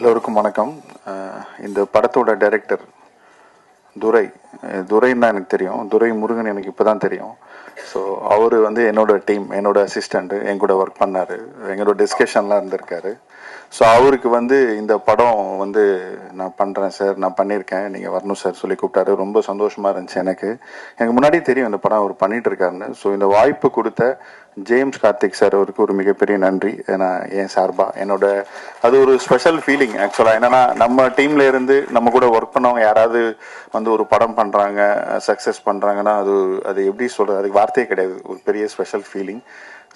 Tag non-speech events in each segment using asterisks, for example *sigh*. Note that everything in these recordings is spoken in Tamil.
எல்லோருக்கும் வணக்கம். இந்த படத்தோட டைரக்டர் துரை துரைன்னு தான் எனக்கு தெரியும். துரை முருகன் எனக்கு இப்போ தான் தெரியும். ஸோ அவர் வந்து என்னோட டீம் என்னோட அசிஸ்டண்ட்டு என் கூட ஒர்க் பண்ணார். எங்களோட டிஸ்கஷன்லாம் இருந்திருக்காரு. ஸோ அவருக்கு வந்து இந்த படம் வந்து நான் பண்ணுறேன் சார் நான் பண்ணியிருக்கேன். நீங்கள் வரணும் சார் சொல்லி கூப்பிட்டாரு. ரொம்ப சந்தோஷமாக இருந்துச்சு எனக்கு. எனக்கு முன்னாடியே தெரியும் இந்த படம் அவர் பண்ணிட்டு இருக்காருன்னு ஸோ இந்த வாய்ப்பு கொடுத்த ஜேம்ஸ் கார்த்திக் சார் அவருக்கு ஒரு மிகப்பெரிய நன்றி. ஏன்னா என் சார்பா. என்னோட அது ஒரு ஸ்பெஷல் ஃபீலிங் ஆக்சுவலாக என்னன்னா நம்ம டீம்ல இருந்து நம்ம கூட ஒர்க் பண்ணவங்க யாராவது வந்து ஒரு படம் பண்ணுறாங்க சக்ஸஸ் பண்ணுறாங்கன்னா அது அது எப்படி சொல்றது? அதுக்கு வார்த்தையே கிடையாது. ஒரு பெரிய ஸ்பெஷல் ஃபீலிங்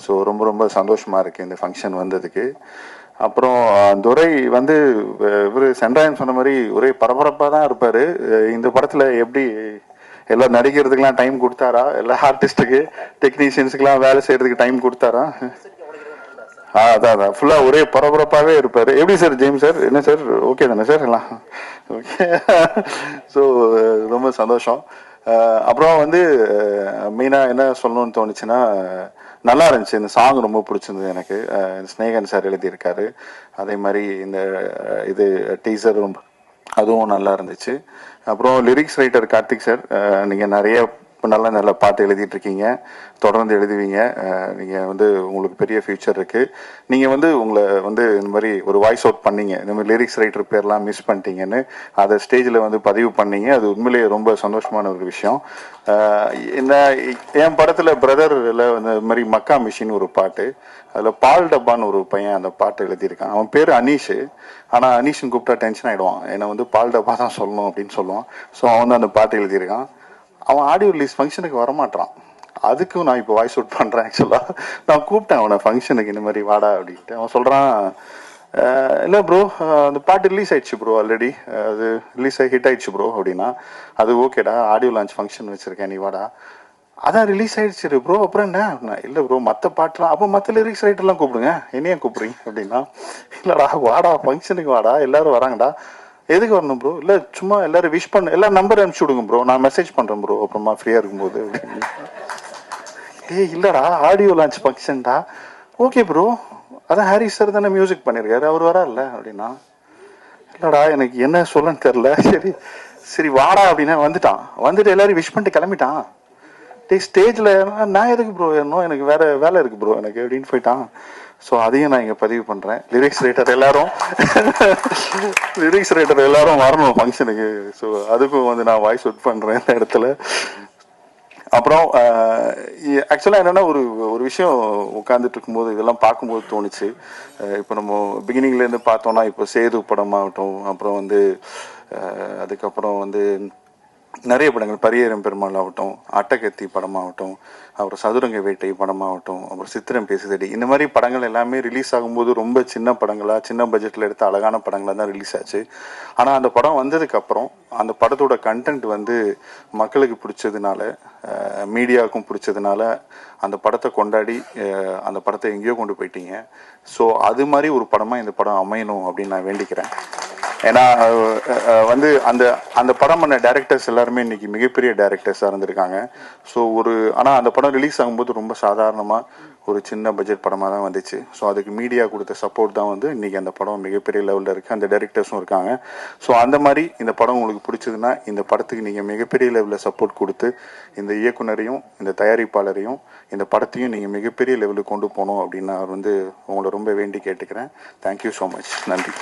ஸோ ரொம்ப ரொம்ப சந்தோஷமா இருக்கு இந்த ஃபங்க்ஷன் வந்ததுக்கு. அப்புறம் துரை வந்து இவர் சென்றாயன் சொன்ன மாதிரி ஒரே பரபரப்பாக தான் இருப்பாரு. இந்த படத்துல எப்படி எல்லாம் நடிக்கிறதுக்கெல்லாம் டைம் கொடுத்தாரா? எல்லா ஆர்டிஸ்ட்டுக்கு டெக்னீஷியன்ஸுக்கெல்லாம் வேலை செய்யறதுக்கு டைம் கொடுத்தாரா? ஆ அதான் அதான் ஃபுல்லா ஒரே பரபரப்பாவே இருப்பாரு. எப்படி சார் ஜேம்ஸ் சார் என்ன சார் ஓகே தானே சார் எல்லாம். ஓகே ஸோ *laughs* ரொம்ப சந்தோஷம். அப்புறம் வந்து மெயினாக என்ன சொல்லணும்னு தோணுச்சுன்னா நல்லா இருந்துச்சு. இந்த சாங் ரொம்ப பிடிச்சிருந்தது எனக்கு. ஸ்னேகன் சார் எழுதியிருக்காரு. அதே மாதிரி இந்த இது டீசர் ரொம்ப அதுவும் நல்லா இருந்துச்சு. அப்புறம் லிரிக்ஸ் ரைட்டர் கார்த்திக் சார் நீங்கள் நிறைய இப்போ நல்ல நல்ல பாட்டு எழுதிட்டு இருக்கீங்க தொடர்ந்து எழுதுவீங்க. நீங்கள் நீங்க வந்து உங்களுக்கு பெரிய ஃபியூச்சர் இருக்கு. நீங்க வந்து உங்களை வந்து இந்த மாதிரி ஒரு வாய்ஸ் அவுட் பண்ணீங்க. இந்த மாதிரி லிரிக்ஸ் ரைட்டர் பேர்லாம் மிஸ் பண்ணிட்டீங்கன்னு அதை ஸ்டேஜில் வந்து பதிவு பண்ணீங்க. அது உண்மையிலேயே ரொம்ப சந்தோஷமான ஒரு விஷயம். இந்த என் படத்தில் பிரதரில் இந்த மாதிரி மக்கா மிஷின் ஒரு பாட்டு. அதில் பால் டப்பான்னு ஒரு பையன் அந்த பாட்டு எழுதியிருக்கான். அவன் பேர் அனீஷ். ஆனால் அனீஷன் கூப்பிட்டா டென்ஷன் ஆகிடுவான் என்னை வந்து பால் டப்பா தான் சொல்லணும் அப்படின்னு சொல்லுவான். ஸோ அவன் வந்து அந்த பாட்டு எழுதியிருக்கான். அவன் ஆடியோ ரிலீஸ் ஃபங்க்ஷனுக்கு வரமாட்டான் அதுக்கும் நான் இப்போ வாய்ஸ் அவுட் பண்ணுறேன் ஆக்சுவலாக நான் கூப்பிட்டேன் அவனை ஃபங்க்ஷனுக்கு இந்த மாதிரி வாடா அப்படின்ட்டு. அவன் சொல்கிறான் இல்லை ப்ரோ அந்த பாட்டு ரிலீஸ் ஆயிடுச்சு ப்ரோ ஆல்ரெடி அது ரிலீஸ் ஆகி ஹிட் ஆயிடுச்சு ப்ரோ அப்படின்னா அது ஓகேடா ஆடியோ லான்ச் ஃபங்க்ஷன் வச்சுருக்கேன் நீ வாடா. அதான் ரிலீஸ் ஆயிடுச்சு ப்ரோ அப்புறம் என்ன? நான் இல்லை ப்ரோ மற்ற பாட்டுலாம் அப்போ மற்ற லிரிக்ஸ் ரைட்டர்லாம் கூப்பிடுங்க. என்னையும் கூப்பிடுறீங்க? அப்படின்னா இல்லைடா வாடா ஃபங்க்ஷனுக்கு வாடா எல்லாரும் வராங்கடா. எதுக்கு வரணும் ப்ரோ இல்ல சும்மா எல்லாரும் விஷ் பண்ண எல்லா நம்பர் அனுப்பிச்சு விடுங்க ப்ரோ நான் மெசேஜ் பண்றேன் ப்ரோ அப்புறமா ஃப்ரீயா இருக்கும்போது. ஏய் டேய் இல்லடா ஆடியோ லான்ச் ஃபங்க்ஷன்டா ஓகே ப்ரோ அதான் ஹாரி சார் தானே மியூசிக் பண்ணியிருக்காரு அவர் வரல அப்படின்னா. இல்லடா எனக்கு என்ன சொல்லன்னு தெரில சரி சரி வாடா அப்படின்னா வந்துட்டான். வந்துட்டு எல்லாரும் விஷ் பண்ணிட்டு கிளம்பிட்டான். டே ஸ்டேஜில் நான் எதுக்கு ப்ரோ ஏறணும்? எனக்கு வேற வேலை இருக்கு ப்ரோ எனக்கு அப்படின்னு போயிட்டான். ஸோ அதையும் நான் இங்கே பதிவு பண்ணுறேன் லிரிக்ஸ் ரைட்டர் எல்லாரும் லிரிக்ஸ் ரைட்டர் எல்லாரும் வரணும் ஃபங்க்ஷனுக்கு ஸோ அதுக்கும் வந்து நான் வாய்ஸ் அவுட் பண்ணுறேன் இந்த இடத்துல. அப்புறம் ஆக்சுவலாக என்னென்னா ஒரு ஒரு விஷயம் உட்காந்துட்டு இருக்கும்போது இதெல்லாம் பார்க்கும்போது தோணுச்சு. இப்போ நம்ம பிகினிங்லேருந்து பார்த்தோன்னா பார்த்தோம்னா இப்போ சேது படமாகட்டும் அப்புறம் வந்து அதுக்கப்புறம் வந்து நிறைய படங்கள். பரியேறும் பெருமாள் ஆகட்டும் அட்டகத்தி படமாகட்டும் அப்புறம் சதுரங்க வேட்டை படமாகட்டும் அப்புறம் சித்திரம் பேசுதடி. இந்த மாதிரி படங்கள் எல்லாமே ரிலீஸ் ஆகும்போது ரொம்ப சின்ன படங்களாக சின்ன பட்ஜெட்டில் எடுத்த அழகான படங்களாக தான் ரிலீஸ் ஆச்சு. ஆனால் அந்த படம் வந்ததுக்கப்புறம் அந்த படத்தோட கண்டென்ட் வந்து மக்களுக்கு பிடிச்சதுனால மீடியாவுக்கும் பிடிச்சதுனால அந்த படத்தை கொண்டாடி அந்த படத்தை எங்கேயோ கொண்டு போயிட்டீங்க. ஸோ அது மாதிரி ஒரு படமாக இந்த படம் அமையணும் அப்படின்னு நான் வேண்டிக்கிறேன். ஏன்னா வந்து அந்த அந்த படம் பண்ண டேரக்டர்ஸ் எல்லாருமே இன்னைக்கு மிகப்பெரிய டேரக்டர்ஸாக இருந்திருக்காங்க. ஸோ ஒரு ஆனால் அந்த படம் ரிலீஸ் ஆகும்போது ரொம்ப சாதாரணமாக ஒரு சின்ன பட்ஜெட் படமாக தான் வந்துச்சு. ஸோ அதுக்கு மீடியா கொடுத்த சப்போர்ட் தான் வந்து இன்றைக்கி அந்த படம் மிகப்பெரிய லெவலில் இருக்கு. அந்த டேரக்டர்ஸும் இருக்காங்க. ஸோ அந்த மாதிரி இந்த படம் உங்களுக்கு பிடிச்சதுன்னா இந்த படத்துக்கு நீங்கள் மிகப்பெரிய லெவலில் சப்போர்ட் கொடுத்து இந்த இயக்குனரையும் இந்த தயாரிப்பாளரையும் இந்த படத்தையும் நீங்கள் மிகப்பெரிய லெவலுக்கு கொண்டு போகணும் அப்படின்னு நான் வந்து உங்களை ரொம்ப வேண்டி கேட்டுக்கிறேன். தேங்க்யூ ஸோ மச் நன்றி.